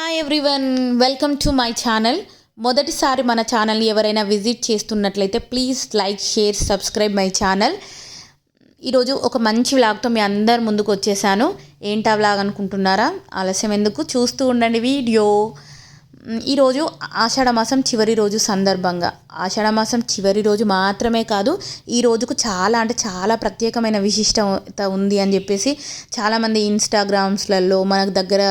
Hi everyone welcome to my channel మొదటిసారి మన ఛానల్ని ఎవరైనా విజిట్ చేస్తున్నట్లయితే please like share subscribe my channel ఈరోజు ఒక మంచి వ్లాగ్తో మీ అందరి ముందుకు వచ్చేసాను. ఏంటా వ్లాగ్ అనుకుంటున్నారా? ఆలస్యం ఎందుకు? చూస్తూ ఉండండి వీడియో. ఈరోజు ఆషాఢమాసం చివరి రోజు సందర్భంగా. ఆషాఢమాసం చివరి రోజు మాత్రమే కాదు ఈ రోజుకు చాలా అంటే చాలా ప్రత్యేకమైన విశిష్టత ఉంది అని చెప్పేసి చాలామంది ఇన్స్టాగ్రామ్స్లలో మనకు దగ్గర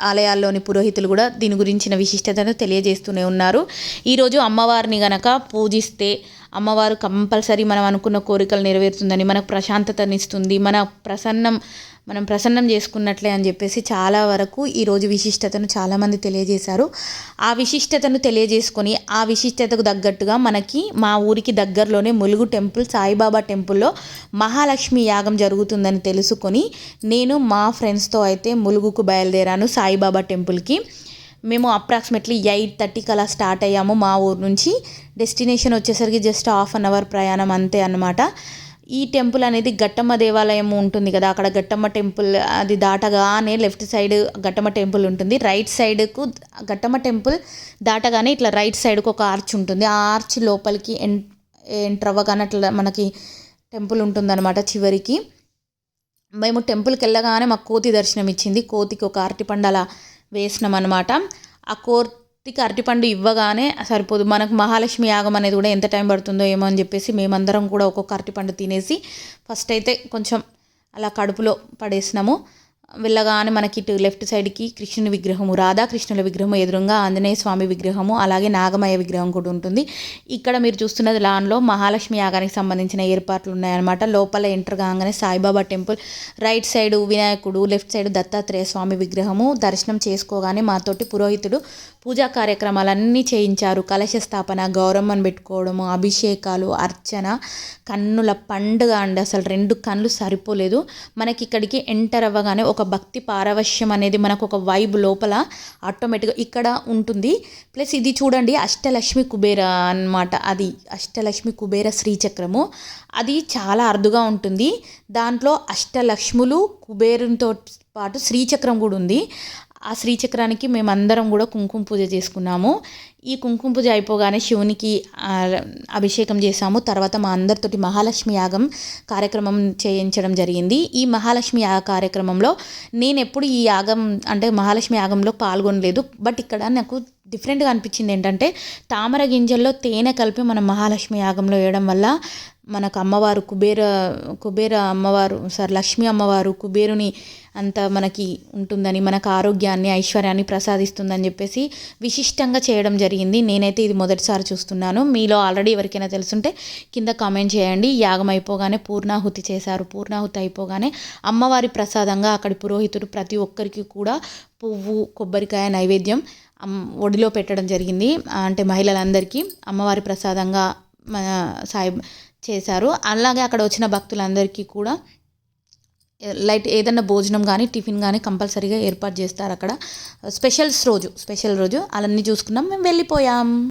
ఆలయాల్లోని పురోహితులు కూడా దీని గురించిన విశిష్టతను తెలియజేస్తూనే ఉన్నారు. ఈరోజు అమ్మవారిని గనక పూజిస్తే అమ్మవారు కంపల్సరీ మనం అనుకున్న కోరికలు నెరవేరుతుందని మనకు ప్రశాంతతనిస్తుంది మన ప్రసన్నం మనం ప్రసన్నం చేసుకున్నట్లే అని చెప్పేసి చాలా వరకు ఈరోజు విశిష్టతను చాలామంది తెలియజేశారు. ఆ విశిష్టతను తెలియజేసుకొని ఆ విశిష్టతకు తగ్గట్టుగా మనకి మా ఊరికి దగ్గరలోనే ములుగు టెంపుల్ సాయిబాబా టెంపుల్లో మహాలక్ష్మి యాగం జరుగుతుందని తెలుసుకొని నేను మా ఫ్రెండ్స్తో అయితే ములుగుకు బయలుదేరాను సాయిబాబా టెంపుల్కి. మేము అప్రాక్సిమేట్లీ ఎయిట్ థర్టీకి అలా స్టార్ట్ అయ్యాము మా ఊరు నుంచి. డెస్టినేషన్ వచ్చేసరికి జస్ట్ హాఫ్ అన్ అవర్ ప్రయాణం అంతే అనమాట ఈ టెంపుల్ అనేది గట్టమ్మ దేవాలయం ఉంటుంది కదా అక్కడ గట్టమ్మ టెంపుల్ అది దాటగానే లెఫ్ట్ సైడ్ గట్టమ్మ టెంపుల్ ఉంటుంది. రైట్ సైడ్కు గట్టమ్మ టెంపుల్ దాటగానే ఇట్లా రైట్ సైడ్కు ఒక ఆర్చ్ ఉంటుంది. ఆ ఆర్చ్ లోపలికి ఎన్ ఎంటర్ అవ్వగానే అట్లా మనకి టెంపుల్ ఉంటుందన్నమాట చివరికి. మేము టెంపుల్కి వెళ్ళగానే మాకు కోతి దర్శనం ఇచ్చింది కోతికి ఒక అరటిపండు అలా వేసినాం అనమాట ఆ కోర్తికి అరటిపండు ఇవ్వగానే సరిపోదు మనకు మహాలక్ష్మి యాగం అనేది కూడా ఎంత టైం పడుతుందో ఏమో అని చెప్పేసి మేమందరం కూడా ఒక్కొక్క అరటిపండు తినేసి ఫస్ట్ అయితే కొంచెం అలా కడుపులో పడేసినాము. వెళ్ళగానే మనకి ఇటు లెఫ్ట్ సైడ్కి కృష్ణుని విగ్రహము రాధాకృష్ణుల విగ్రహం ఎదురుగా ఆంజనేయ స్వామి విగ్రహము అలాగే నాగమయ్య విగ్రహం కూడా ఉంటుంది. ఇక్కడ మీరు చూస్తున్నది లాన్లో మహాలక్ష్మి యాగానికి సంబంధించిన ఏర్పాట్లు ఉన్నాయన్నమాట. లోపల ఎంటర్ కాగానే సాయిబాబా టెంపుల్ రైట్ సైడ్ వినాయకుడు లెఫ్ట్ సైడ్ దత్తాత్రేయ స్వామి విగ్రహము. దర్శనం చేసుకోగానే మాతోటి పురోహితుడు పూజా కార్యక్రమాలన్నీ చేయించారు. కలశ స్థాపన గౌరమ్మను పెట్టుకోవడము అభిషేకాలు అర్చన కన్నుల పండుగ అండి. అసలు రెండు కళ్ళు సరిపోలేదు. మనకి ఇక్కడికి ఎంటర్ అవ్వగానే ఒక భక్తి పారవశ్యం అనేది మనకు ఒక వైబ్ లోపల ఆటోమేటిక్గా ఇక్కడ ఉంటుంది. ప్లస్ ఇది చూడండి అష్టలక్ష్మి కుబేర అన్నమాట. అది అష్టలక్ష్మి కుబేర శ్రీచక్రము. అది చాలా అరుదుగా ఉంటుంది. దాంట్లో అష్టలక్ష్ములు కుబేరునితో పాటు శ్రీచక్రం కూడా ఉంది. ఆ శ్రీచక్రానికి మేమందరం కూడా కుంకుమ పూజ చేసుకున్నాము. ఈ కుంకుమ పూజ అయిపోగానే శివునికి అభిషేకం చేశాము. తర్వాత మా అందరితోటి మహాలక్ష్మి యాగం కార్యక్రమం చేయించడం జరిగింది. ఈ మహాలక్ష్మి యాగ కార్యక్రమంలో నేను ఎప్పుడు ఈ యాగం అంటే మహాలక్ష్మి యాగంలో పాల్గొనలేదు. బట్ ఇక్కడ నాకు డిఫరెంట్గా అనిపించింది ఏంటంటే తామర గింజల్లో తేనె కలిపి మనం మహాలక్ష్మి యాగంలో వేయడం వల్ల మనకు అమ్మవారు కుబేర కుబేర అమ్మవారు సార్ లక్ష్మీ అమ్మవారు కుబేరుని అంత మనకి ఉంటుందని మనకు ఆరోగ్యాన్ని ఐశ్వర్యాన్ని ప్రసాదిస్తుందని చెప్పేసి విశిష్టంగా చేయడం జరిగింది. నేనైతే ఇది మొదటిసారి చూస్తున్నాను. మీలో ఆల్రెడీ ఎవరికైనా తెలుసుంటే కింద కామెంట్ చేయండి. యాగం అయిపోగానే పూర్ణాహుతి చేశారు. పూర్ణాహుతి అయిపోగానే అమ్మవారి ప్రసాదంగా అక్కడి పురోహితుడు ప్రతి ఒక్కరికి కూడా పువ్వు కొబ్బరికాయ నైవేద్యం ఒడిలో పెట్టడం జరిగింది. అంటే మహిళలందరికీ అమ్మవారి ప్రసాదంగా మన సాయి చేశారు. అలాగే అక్కడ వచ్చిన భక్తులందరికీ కూడా లైట్ ఏదన్నా భోజనం కానీ టిఫిన్ కానీ కంపల్సరీగా ఏర్పాటు చేస్తారు అక్కడ. స్పెషల్స్ రోజు స్పెషల్ రోజు. అలాన్ని చూసుకున్నాం. మేము వెళ్ళిపోయాం.